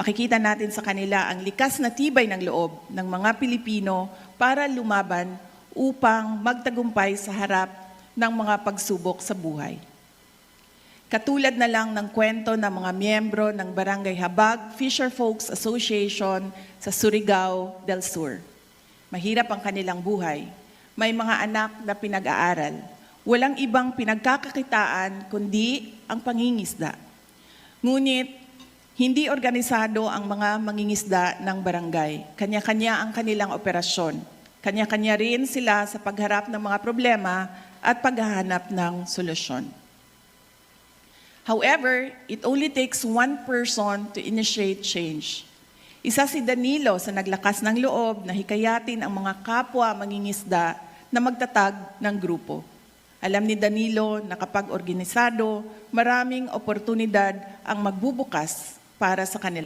Makikita natin sa kanila ang likas na tibay ng loob ng mga Pilipino para lumaban upang magtagumpay sa harap ng mga pagsubok sa buhay. Katulad na lang ng kwento ng mga miyembro ng Barangay Habag Fisher Folks Association sa Surigao del Sur. Mahirap ang kanilang buhay. May mga anak na pinag-aaral. Walang ibang pinagkakakitaan kundi ang pangingisda. Ngunit hindi organisado ang mga mangingisda ng barangay. Kanya-kanya ang kanilang operasyon. Kanya-kanya rin sila sa pagharap ng mga problema at paghahanap ng solusyon. However, it only takes one person to initiate change. Isa si Danilo sa naglakas ng loob na hikayatin ang mga kapwa mangingisda na magtatag ng grupo. Alam ni Danilo na kapag organisado, maraming oportunidad ang magbubukas para sa kanila.